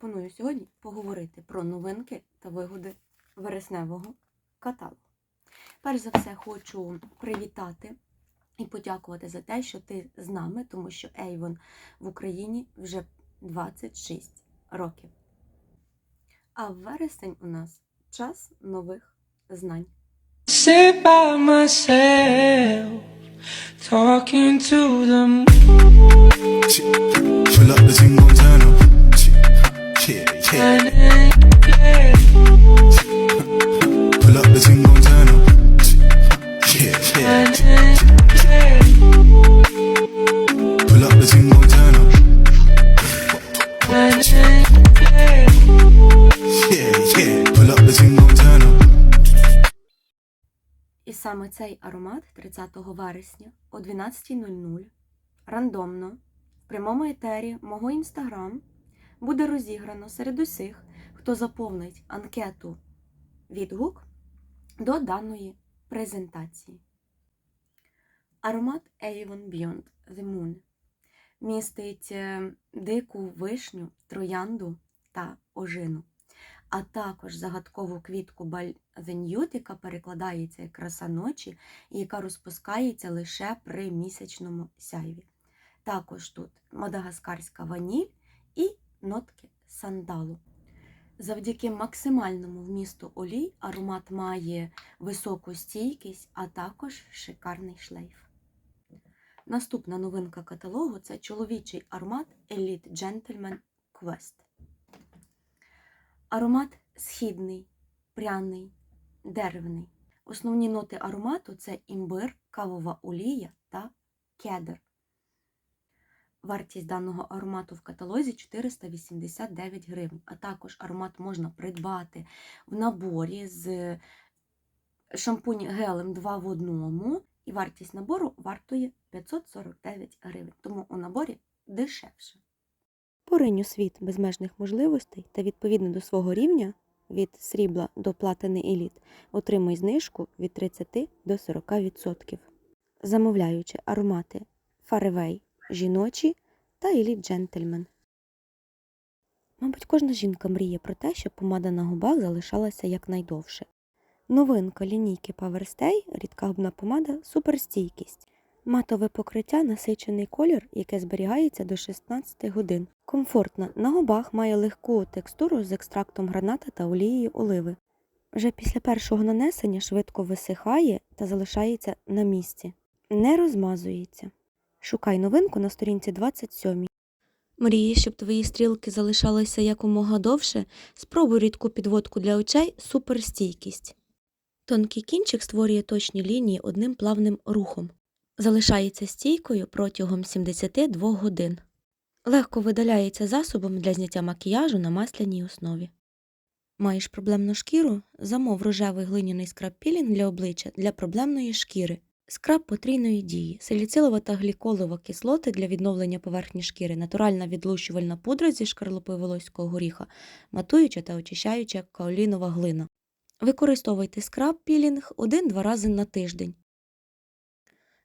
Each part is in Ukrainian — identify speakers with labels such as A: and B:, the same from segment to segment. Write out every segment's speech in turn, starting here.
A: пропоную сьогодні поговорити про новинки та вигоди вересневого каталогу. Перш за все, хочу привітати і подякувати за те, що ти з нами, тому що Avon в Україні вже 26 років. А вересень у нас час нових знань.
B: sit by myself, talking to the moon.
A: І саме цей аромат 30 вересня о 12.00 рандомно в прямому етері мого інстаграм буде розіграно серед усіх, хто заповнить анкету відгук до даної презентації. Аромат Avon Beyond The Moon містить е, дику вишню, троянду та ожину а також загадкову квітку бальзенют, яка перекладається як краса ночі і яка розпускається лише при місячному сяйві. Також тут мадагаскарська ваніль і нотки сандалу. Завдяки максимальному вмісту олій аромат має високу стійкість, а також шикарний шлейф. Наступна новинка каталогу це чоловічий аромат Elite Gentleman Quest. Аромат східний, пряний, деревний. Основні ноти аромату це імбир, кавова олія та кедр. Вартість даного аромату в каталозі 489 гривень, а також аромат можна придбати в наборі з шампунь гелем 2 в одному, і вартість набору вартує 549 гривень, тому у наборі дешевше. Поринь у світ безмежних можливостей та відповідно до свого рівня від срібла до платини еліт отримуй знижку від 30 до 40%, замовляючи аромати Fairway жіночі та Elite Gentleman. Мабуть, кожна жінка мріє про те, щоб помада на губах залишалася якнайдовше. Новинка лінійки Powerstay рідка губна помада суперстійкість. Матове покриття насичений колір, яке зберігається до 16 годин. Комфортна на губах має легку текстуру з екстрактом граната та олією оливи. Вже після першого нанесення швидко висихає та залишається на місці. Не розмазується. Шукай новинку на сторінці 27. Мрієш, щоб твої стрілки залишалися якомога довше? Спробуй рідку підводку для очей суперстійкість. Тонкий кінчик створює точні лінії одним плавним рухом залишається стійкою протягом 72 годин. Легко видаляється засобом для зняття макіяжу на масляній основі. Маєш проблемну шкіру? Замов рожевий глиняний скраб-пілінг для обличчя для проблемної шкіри. Скраб потрійної дії, саліцилова та гліколова кислоти для відновлення поверхні шкіри, натуральна відлущувальна пудра зі шкарлупи волоського горіха, матуюча та очищаюча каолінова глина. Використовуйте скраб-пілінг 1-2 рази на тиждень.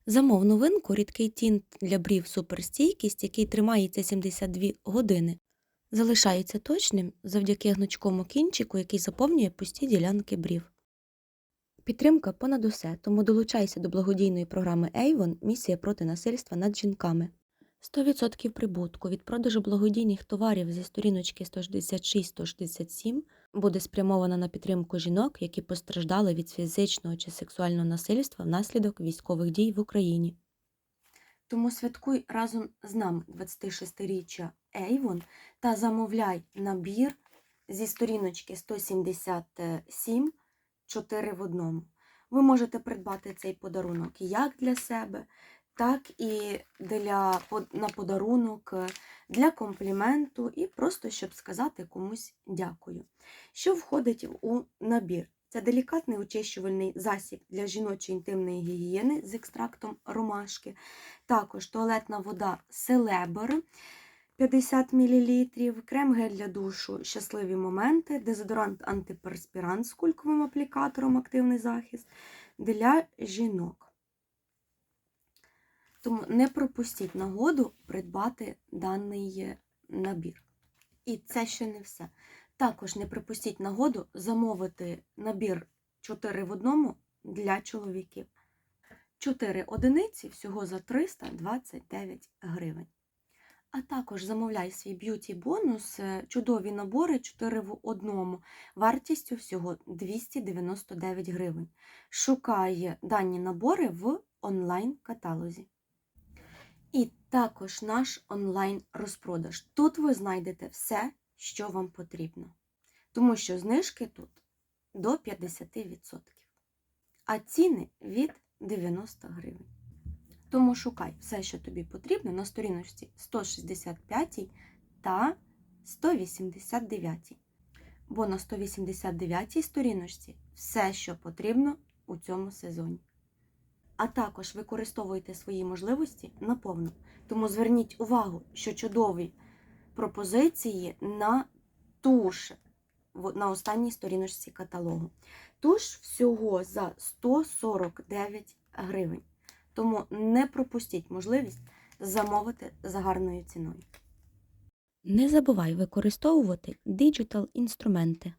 A: Замов новинку рідкий тінт для брів суперстійкість, який тримається 72 години, залишається точним завдяки гнучкому кінчику, який заповнює пусті ділянки брів. Підтримка понад усе, тому долучайся до благодійної програми Avon Місія проти насильства над жінками. 100% прибутку від продажу благодійних товарів зі сторіночки 166-167 буде спрямована на підтримку жінок, які постраждали від фізичного чи сексуального насильства внаслідок військових дій в Україні. Тому святкуй разом з нами 26-річчя Avon та замовляй набір зі сторіночки 177 4 в одному. Ви можете придбати цей подарунок як для себе, так і для, на подарунок, для компліменту і просто щоб сказати комусь дякую. Що входить у набір? Це делікатний очищувальний засіб для жіночої інтимної гігієни з екстрактом ромашки, також туалетна вода Селебер 50 мл, крем-гель для душу щасливі моменти, дезодорант антиперспірант з кульковим аплікатором активний захист для жінок. Тому не пропустіть нагоду придбати даний набір. І це ще не все. Також не пропустіть нагоду замовити набір 4 в одному для чоловіків. 4 одиниці всього за 329 гривень. А також замовляй свій б'юті бонус, е, чудові набори 4 в одному, вартістю всього 299 гривень. Шукай дані набори в онлайн-каталозі. І також наш онлайн-розпродаж. Тут ви знайдете все, що вам потрібно. Тому що знижки тут до 50%, а ціни від 90 гривень. Тому шукай все, що тобі потрібно на сторіночці 165 та 189. Бо на 189 сторіночці все, що потрібно у цьому сезоні. А також використовуйте свої можливості наповну. Тому зверніть увагу, що чудові пропозиції на туш на останній сторіночці каталогу. Туш всього за 149 гривень. Тому не пропустіть можливість замовити за гарною ціною. Не забувай використовувати діджитал інструменти.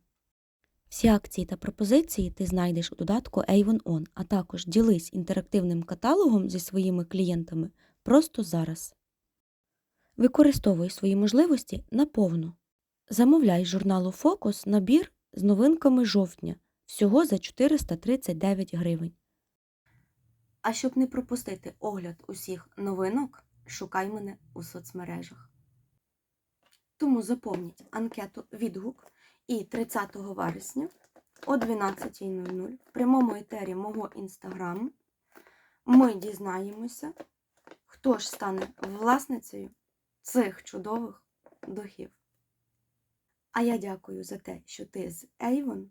A: Всі акції та пропозиції ти знайдеш у додатку Avon On, а також ділись інтерактивним каталогом зі своїми клієнтами просто зараз. Використовуй свої можливості наповну. Замовляй журналу Фокус набір з новинками жовтня всього за 439 гривень. А щоб не пропустити огляд усіх новинок, шукай мене у соцмережах. Тому заповніть анкету відгук і 30 вересня о 12.00 в прямому етері мого інстаграму ми дізнаємося, хто ж стане власницею цих чудових духів. А я дякую за те, що ти з Avon.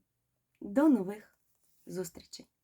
A: До нових зустрічей!